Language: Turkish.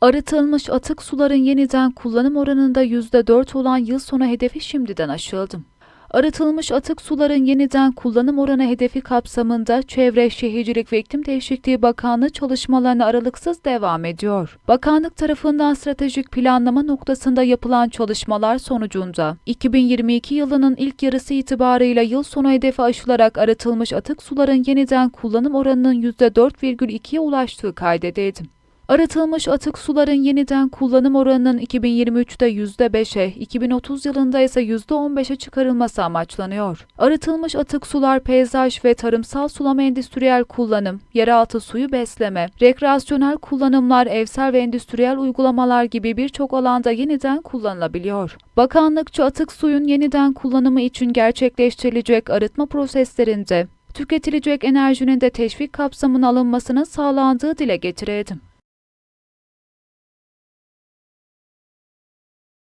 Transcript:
Arıtılmış atık suların yeniden kullanım oranında %4 olan yıl sonu hedefi şimdiden aşıldı. Arıtılmış atık suların yeniden kullanım oranı hedefi kapsamında Çevre, Şehircilik ve İklim Değişikliği Bakanlığı çalışmalarına aralıksız devam ediyor. Bakanlık tarafından stratejik planlama noktasında yapılan çalışmalar sonucunda 2022 yılının ilk yarısı itibarıyla yıl sonu hedefi aşılarak arıtılmış atık suların yeniden kullanım oranının %4,2'ye ulaştığı kaydedildi. Arıtılmış atık suların yeniden kullanım oranının 2023'te %5'e, 2030 yılında ise %15'e çıkarılması amaçlanıyor. Arıtılmış atık sular peyzaj ve tarımsal sulama endüstriyel kullanım, yeraltı suyu besleme, rekreasyonel kullanımlar, evsel ve endüstriyel uygulamalar gibi birçok alanda yeniden kullanılabiliyor. Bakanlıkça atık suyun yeniden kullanımı için gerçekleştirilecek arıtma proseslerinde tüketilecek enerjinin de teşvik kapsamına alınmasının sağlandığı dile getirildi.